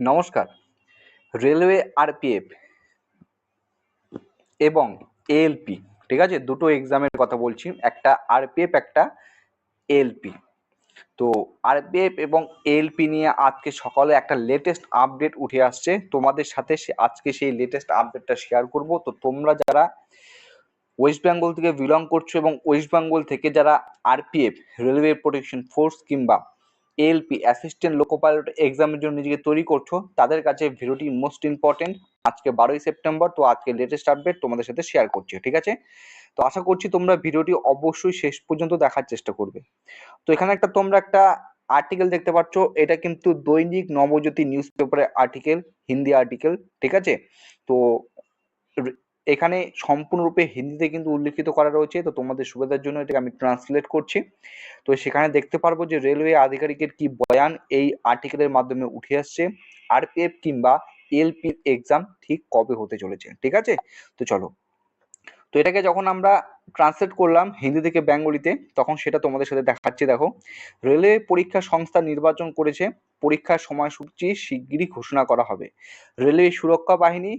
নমস্কার। Railway RPF এবং ALP, ঠিক আছে? দুটো এক্সামের কথা বলছি, একটা আরপিএফ, একটা এএলপি। তো আরপিএফ এবং এএলপি নিয়ে আজকে সকালে একটা লেটেস্ট আপডেট উঠে আসছে। তোমাদের সাথে আজকে সেই লেটেস্ট আপডেটটা শেয়ার করব। তো তোমরা যারা ওয়েস্ট বেঙ্গল থেকে বিলং করছ এবং ওয়েস্ট বেঙ্গল থেকে যারা আরপিএফ রেলওয়ে প্রোটেকশন ফোর্স কিংবা এএলপি অ্যাসিস্ট্যান্ট লোকো পাইলট এক্সামের জন্য নিজেকে তৈরি করছ। তাদের কাছে ভিডিওটি মোস্ট ইম্পর্টেন্ট আজকে বারোই সেপ্টেম্বর তো আজকে লেটেস্ট আপডেট তোমাদের সাথে শেয়ার করছি, ঠিক আছে? তো আশা করছি তোমরা ভিডিওটি অবশ্যই শেষ পর্যন্ত দেখার চেষ্টা করবে। তো এখানে একটা তোমরা একটা আর্টিকেল দেখতে পাচ্ছ। এটা কিন্তু দৈনিক নবজ্যোতি নিউজ পেপারের আর্টিকেল হিন্দি আর্টিকেল ঠিক আছে? তো এখানে সম্পূর্ণরূপে হিন্দিতে কিন্তু উল্লেখিত করা রয়েছে। তো তোমাদের সুবিধার জন্য এটাকে আমি ট্রান্সলেট করছি। তো সেখানে দেখতে পারব যে রেলওয়ে আধিকারিকের কি বয়ান এই আর্টিকেলের মাধ্যমে উঠে আসছে। আরপিএফ কিংবা এলপি এক্সাম ঠিক কবে হতে চলেছে, ঠিক আছে? তো চলো। তো এটাকে যখন আমরা ট্রান্সলেট করলাম হিন্দি থেকে বেঙ্গলিতে, তখন সেটা তোমাদের সাথে দেখাচ্ছি, দেখো। রেলওয়ে পরীক্ষা সংস্থা নির্বাচন করেছে। পরীক্ষার সময়সূচি শিগগিরই ঘোষণা করা হবে। রেলওয়ে সুরক্ষা বাহিনী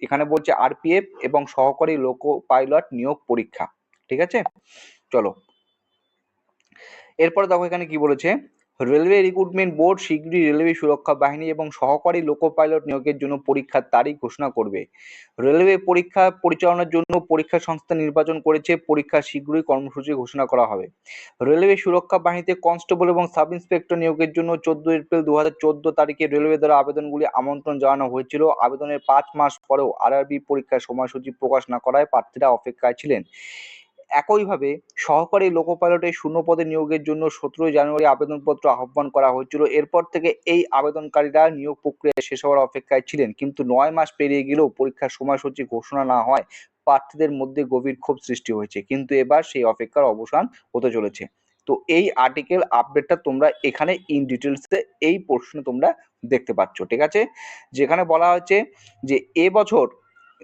এখানে বলছে আরপিএফ এবং সহকারী লোকো পাইলট নিয়োগ পরীক্ষা। ঠিক আছে? চলো। এরপর দেখো এখানে কি বলেছে? রেলওয়ে রিক্রুটমেন্ট বোর্ড শীঘ্রই রেলওয়ে সুরক্ষা বাহিনী এবং সহকারী লোকো পাইলট নিয়োগের জন্য পরীক্ষার তারিখ ঘোষণা করবে। রেলওয়ে পরীক্ষা পরিচালনার জন্য পরীক্ষা সংস্থা নির্বাচন করেছে, পরীক্ষা শীঘ্রই কর্মসূচি ঘোষণা করা হবে। রেলওয়ে সুরক্ষা বাহিনীতে কনস্টেবল এবং সাব ইন্সপেক্টর নিয়োগের জন্য চোদ্দ এপ্রিল দু হাজার চোদ্দ তারিখে রেলওয়ে দ্বারা আবেদনগুলি আমন্ত্রণ জানানো হয়েছিল। আবেদনের পাঁচ মাস পরেও আরআরবি পরীক্ষার সময়সূচি প্রকাশ না করায় প্রার্থীরা অপেক্ষায় ছিলেন। একইভাবে সহকারী লোকো পাইলটের শূন্য পদে নিয়োগের জন্য সতেরোই জানুয়ারি আবেদনপত্র আহ্বান করা হয়েছিল। এরপর থেকে এই আবেদনকারীরা নিয়োগ প্রক্রিয়া শেষ হওয়ার অপেক্ষায় ছিলেন। কিন্তু নয় মাস পেরিয়ে গেলেও পরীক্ষার সময়সূচি ঘোষণা না হয় প্রার্থীদের মধ্যে গভীর ক্ষোভ সৃষ্টি হয়েছে। কিন্তু এবার সেই অপেক্ষার অবসান হতে চলেছে। তো এই আর্টিকেল আপডেটটা তোমরা এখানে ইন ডিটেলসে এই প্রশ্ন তোমরা দেখতে পাচ্ছ, ঠিক আছে? যেখানে বলা হয়েছে যে এবছর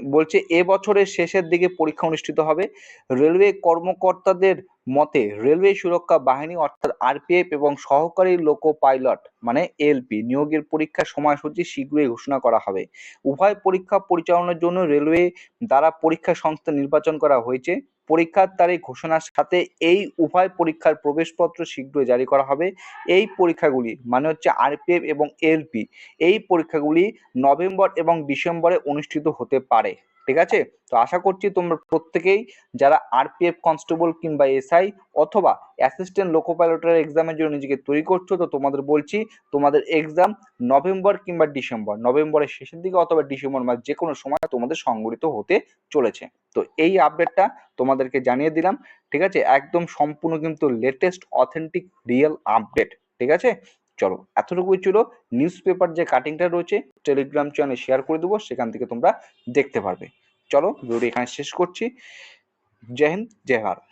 বলছে এবছরের বছরের শেষের দিকে পরীক্ষা অনুষ্ঠিত হবে। রেলওয়ে কর্মকর্তাদের মতে, রেলওয়ে সুরক্ষা বাহিনী অর্থাৎ আরপিএফ এবং সহকারী লোকো পাইলট মানে এলপি নিয়োগের পরীক্ষার সময়সূচি শীঘ্রই ঘোষণা করা হবে। উভয় পরীক্ষা পরিচালনার জন্য রেলওয়ে দ্বারা পরীক্ষা সংস্থা নির্বাচন করা হয়েছে। পরীক্ষার তারিখ ঘোষণার সাথে এই উভয় পরীক্ষার প্রবেশপত্র শীঘ্রই জারি করা হবে। এই পরীক্ষাগুলি মানে হচ্ছে আরপিএফ এবং এলপি এই পরীক্ষাগুলি নভেম্বর এবং ডিসেম্বরে অনুষ্ঠিত হতে পারে। ঠিক আছে? তো আশা করছি তোমরা প্রত্যেকেই যারা আরপিএফ কনস্টেবল কিংবা এসআই অথবা অ্যাসিস্ট্যান্ট লোকো পাইলটের এক্সামের জন্য নিজেকে তৈরি করছ, তো তোমাদের বলছি তোমাদের এক্সাম নভেম্বর কিংবা ডিসেম্বর, নভেম্বরের শেষের দিকে অথবা ডিসেম্বর মাস যে কোনো সময় তোমাদের সংগঠিত হতে চলেছে। তো এই আপডেটটা তোমাদেরকে জানিয়ে দিলাম, ঠিক আছে? একদম সম্পূর্ণ কিন্তু লেটেস্ট অথেন্টিক রিয়েল আপডেট ঠিক আছে? চলো, এতটুকুই ছিল নিউজ পেপার যে কাটিংটা রয়েছে টেলিগ্রাম চ্যানেলে শেয়ার করে দেবো, সেখান থেকে তোমরা দেখতে পারবে। চলো ভিডিওটি এখানে শেষ করছি। জয় হিন্দ, জয় ভারত।